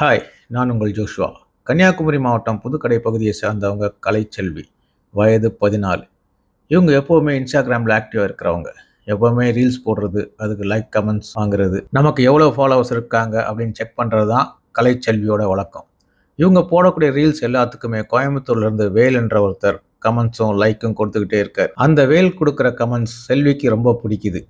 Hi நான் உங்கள் Joshua. Kanyakumari மாவட்டம் புதுக்கடை பகுதியை சார்ந்தவங்க கலைச்செல்வி. வயது பதினாலு. இவங்க எப்போவுமே இன்ஸ்டாகிராமில் ஆக்டிவாக இருக்கிறவங்க. எப்போவுமே ரீல்ஸ் போடுறது அதுக்கு லைக் கமெண்ட்ஸ் வாங்குறது. நமக்கு எவ்வளோ ஃபாலோவர்ஸ் இருக்காங்க அப்படின்னு செக் பண்ணுறது தான் கலைச்செல்வியோட வழக்கம். இவங்க போடக்கூடிய ரீல்ஸ் எல்லாத்துக்குமே கோயம்புத்தூர்லேருந்து வேல் என்ற ஒருத்தர் கமெண்ட்ஸும் லைக்கும் கொடுத்துக்கிட்டே இருக்கார். அந்த வேல் கொடுக்குற கமெண்ட்ஸ் செல்விக்கு ரொம்ப பிடிக்குது.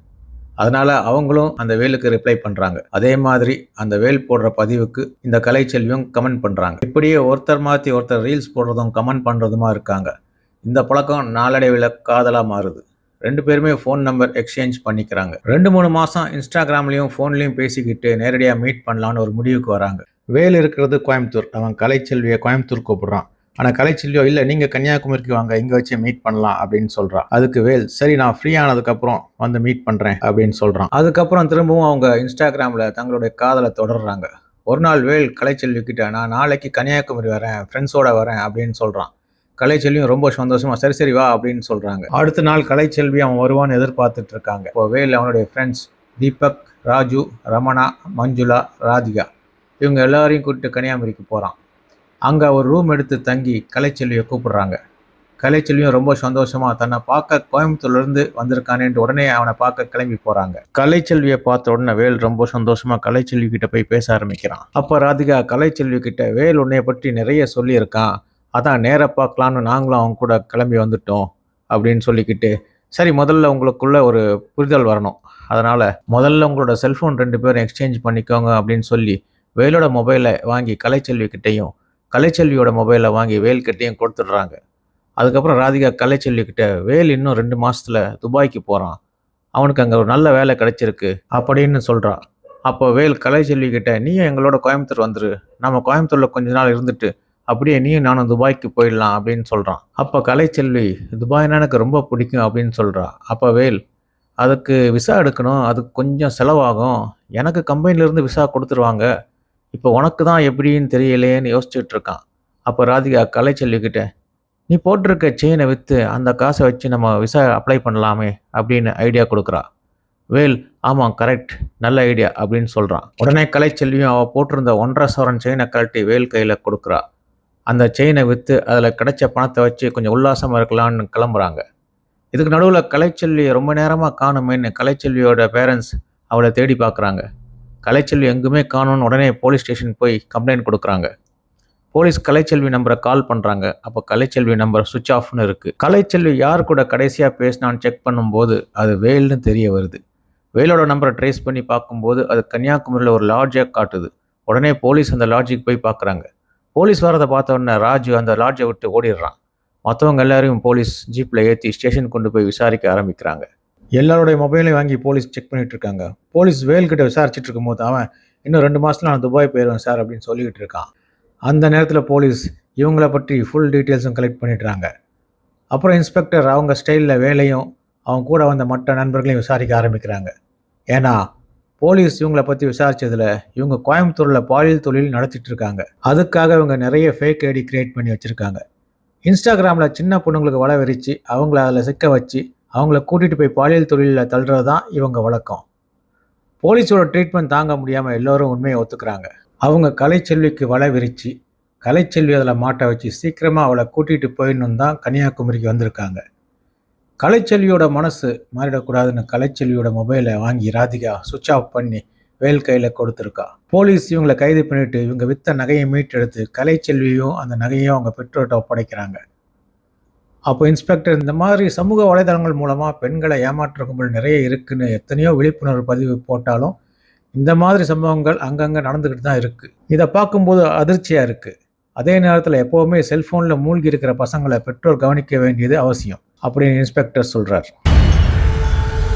அதனால அவங்களும் அந்த வேலுக்கு ரிப்ளை பண்றாங்க. அதே மாதிரி அந்த வேல் போடுற பதிவுக்கு இந்த கலைச்செல்வியும் கமெண்ட் பண்றாங்க. இப்படியே ஒருத்தர் மாத்தி ஒருத்தர் ரீல்ஸ் போடுறதும் கமெண்ட் பண்றதுமா இருக்காங்க. இந்த பழக்கம் நாளடைவில் காதலா மாறுது. ரெண்டு பேருமே ஃபோன் நம்பர் எக்ஸ்சேஞ்ச் பண்ணிக்கிறாங்க. ரெண்டு மூணு மாசம் இன்ஸ்டாகிராம்லயும் ஃபோன்லயும் பேசிக்கிட்டு நேரடியாக மீட் பண்ணலான்னு ஒரு முடிவுக்கு வராங்க. வேல் இருக்கிறது கோயம்புத்தூர். அவன் கலைச்செல்வியை கோயம்புத்தூர் கூப்பிடுறான். ஆனால் கலைச்செல்வியோ இல்லை நீங்கள் கன்னியாகுமரிக்கு வாங்க இங்கே வச்சு மீட் பண்ணலாம் அப்படின்னு சொல்கிறான் அதுக்கு வேல் சரி நான் ஃப்ரீ ஆனதுக்கப்புறம் வந்து மீட் பண்ணுறேன் அப்படின்னு சொல்கிறான் அதுக்கப்புறம் திரும்பவும் அவங்க இன்ஸ்டாகிராமில் தங்களுடைய காதலை தொடர்றாங்க. ஒரு நாள் வேல் கலைச்செல்வி கிட்ட நான் நாளைக்கு கன்னியாகுமரி வரேன் ஃப்ரெண்ட்ஸோட வரேன் அப்படின்னு சொல்கிறான் கலைச்செல்வியும் ரொம்ப சந்தோஷமா சரி சரி வா அப்படின்னு சொல்கிறாங்க அடுத்த நாள் கலைச்செல்வி அவன் வருவான்னு எதிர்பார்த்துட்டு இருக்காங்க. இப்போ வேல் அவனுடைய ஃப்ரெண்ட்ஸ் தீபக் ராஜு ரமணா மஞ்சுளா ராதிகா இவங்க எல்லாரையும் கூப்பிட்டு கன்னியாகுமரிக்கு போகிறான் அங்கே ஒரு ரூம் எடுத்து தங்கி கலைச்செல்வியை கூப்பிடுறாங்க. கலைச்செல்வியும் ரொம்ப சந்தோஷமாக தன்னை பார்க்க கோயம்புத்தூர்லேருந்து வந்திருக்கானேன்ட்டு உடனே அவனை பார்க்க கிளம்பி போகிறாங்க கலைச்செல்வியை பார்த்த உடனே வேல் ரொம்ப சந்தோஷமாக கலைச்செல்வி கிட்ட போய் பேச ஆரம்பிக்கிறான். அப்போ ராதிகா கலைச்செல்வி கிட்ட வேல் உன்னைய பற்றி நிறைய சொல்லியிருக்கான். அதான் நேராக பார்க்கலான்னு நாங்களும் அவங்க கூட கிளம்பி வந்துட்டோம் அப்படின்னு சொல்லிக்கிட்டு சரி முதல்ல உங்களுக்குள்ள ஒரு புரிதல் வரணும். அதனால் முதல்ல உங்களோட செல்ஃபோன் ரெண்டு பேரும் எக்ஸ்சேஞ்ச் பண்ணிக்கோங்க அப்படின்னு சொல்லி வேலோட மொபைலை வாங்கி கலைச்செல்வி கிட்டேயும் கலைச்செல்வியோட மொபைலை வாங்கி வேல் வேல்கிட்டையும் கொடுத்துட்றாங்க. அதுக்கப்புறம் ராதிகா கலைச்செல்வி கிட்ட வேல் இன்னும் ரெண்டு மாதத்தில் துபாய்க்கு போகிறான் அவனுக்கு அங்கே ஒரு நல்ல வேலை கிடைச்சிருக்கு அப்படின்னு சொல்கிறான் அப்போ வேல் கலைச்செல்விக்கிட்ட நீயும் எங்களோட கோயம்புத்தூர் வந்துரு. நம்ம கோயம்புத்தூரில் கொஞ்ச நாள் இருந்துட்டு அப்படியே நீயும் நானும் துபாய்க்கு போயிடலாம் அப்படின்னு சொல்கிறான் அப்போ கலைச்செல்வி துபாய்னா எனக்கு ரொம்ப பிடிக்கும் அப்படின்னு சொல்கிறா அப்போ வேல் அதுக்கு விசா எடுக்கணும். அதுக்கு கொஞ்சம் செலவாகும். எனக்கு கம்பெனிலேருந்து விசா கொடுத்துருவாங்க. இப்போ உனக்கு தான் எப்படின்னு தெரியலையேன்னு யோசிச்சுட்டு இருக்கான் அப்போ ராதிகா கலைச்செல்வி கிட்ட நீ போட்டிருக்க செயினை விற்று அந்த காசை வச்சு நம்ம விசா அப்ளை பண்ணலாமே அப்படின்னு ஐடியா கொடுக்குறா. வேல் ஆமாம் கரெக்ட் நல்ல ஐடியா அப்படின்னு சொல்கிறான் உடனே கலைச்செல்வியும் அவள் போட்டிருந்த ஒன்றரை சவரன் செயினை கழட்டி வேல் கையில் கொடுக்குறா. அந்த செயினை விற்று அதில் கிடைச்ச பணத்தை வச்சு கொஞ்சம் உல்லாசமாக இருக்கலாம்னு கிளம்புறாங்க. இதுக்கு நடுவில் கலைச்செல்வி ரொம்ப நேரமாக காணுமேன்னு கலைச்செல்வியோட பேரண்ட்ஸ் அவளை தேடி பார்க்குறாங்க. கலைச்செல்வி எங்குமே காணோன்னு உடனே போலீஸ் ஸ்டேஷன் போய் கம்ப்ளைண்ட் கொடுக்குறாங்க. போலீஸ் கலைச்செல்வி நம்பரை கால் பண்ணுறாங்க அப்போ கலைச்செல்வி நம்பர் சுவிட்ச் ஆஃப்னு இருக்குது கலைச்செல்வி யார் கூட கடைசியாக பேசினான்னு செக் பண்ணும்போது அது வேல்னு தெரிய வருது. வேலோட நம்பரை ட்ரேஸ் பண்ணி பார்க்கும்போது அது கன்னியாகுமரியில் ஒரு லாட்ஜை காட்டுது. உடனே போலீஸ் அந்த லாட்ஜுக்கு போய் பார்க்குறாங்க. போலீஸ் வரதை பார்த்த உடனே ராஜு அந்த லாட்ஜை விட்டு ஓடிடுறான். மற்றவங்க எல்லாரையும் போலீஸ் ஜீப்பில் ஏற்றி ஸ்டேஷன் கொண்டு போய் விசாரிக்க ஆரம்பிக்கிறாங்க. எல்லாருடைய மொபைலையும் வாங்கி போலீஸ் செக் பண்ணிட்டு இருக்காங்க போலீஸ் வேல்கிட்ட விசாரிச்சுட்டு இருக்கும்போது அவன் இன்னும் ரெண்டு மாதத்துல நான் துபாய் போயிடுவேன் சார் அப்படின்னு சொல்லிக்கிட்டு இருக்கான். அந்த நேரத்தில் போலீஸ் இவங்கள பற்றி ஃபுல் டீட்டெயில்ஸும் கலெக்ட் பண்ணிடுறாங்க. அப்புறம் இன்ஸ்பெக்டர் அவங்க ஸ்டைலில் வேலையும் அவங்க கூட வந்த மற்ற நண்பர்களையும் விசாரிக்க ஆரம்பிக்கிறாங்க. ஏன்னா போலீஸ் இவங்கள பற்றி விசாரித்ததில் இவங்க கோயம்புத்தூரில் பாலியல் தொழில் நடத்திட்டு இருக்காங்க அதுக்காக இவங்க நிறைய ஃபேக் ஐடி கிரியேட் பண்ணி வச்சுருக்காங்க. இன்ஸ்டாகிராமில் சின்ன பொண்ணுங்களுக்கு வலை விரித்து அவங்கள அதில் சிக்க வச்சு அவங்கள கூட்டிகிட்டு போய் பாலியல் தொழிலில் தள்ளுறது தான் இவங்க வழக்கம். போலீஸோட ட்ரீட்மெண்ட் தாங்க முடியாமல் எல்லோரும் உண்மையை ஒத்துக்கிறாங்க. அவங்க கலைச்செல்விக்கு வலை விரித்து கலைச்செல்வி அதில் மாட்ட வச்சு சீக்கிரமாக அவளை கூட்டிகிட்டு போயிடணும் தான் கன்னியாகுமரிக்கு வந்திருக்காங்க. கலைச்செல்வியோட மனசு மாறிடக்கூடாதுன்னு கலைச்செல்வியோட மொபைலை வாங்கி ராதிகா சுவிட்ச் ஆஃப் பண்ணி வேல் கையில் கொடுத்துருக்கா. போலீஸ் இவங்களை கைது பண்ணிட்டு இவங்க வித்த நகையை மீட்டெடுத்து கலைச்செல்வியும் அந்த நகையும் அவங்க பெற்றோர்கிட்ட ஒப்படைக்கிறாங்க. அப்போ இன்ஸ்பெக்டர் இந்த மாதிரி சமூக வலைதளங்கள் மூலமாக பெண்களை ஏமாற்ற கும்பல் நிறைய இருக்குன்னு எத்தனையோ விழிப்புணர்வு பதிவு போட்டாலும் இந்த மாதிரி சம்பவங்கள் அங்கங்கே நடந்துக்கிட்டு தான் இருக்குது இதை பார்க்கும்போது அதிர்ச்சியாக இருக்குது அதே நேரத்தில் எப்போவுமே செல்ஃபோனில் மூழ்கி இருக்கிற பசங்களை பெற்றோர் கவனிக்க வேண்டியது அவசியம் அப்படின்னு இன்ஸ்பெக்டர் சொல்கிறார்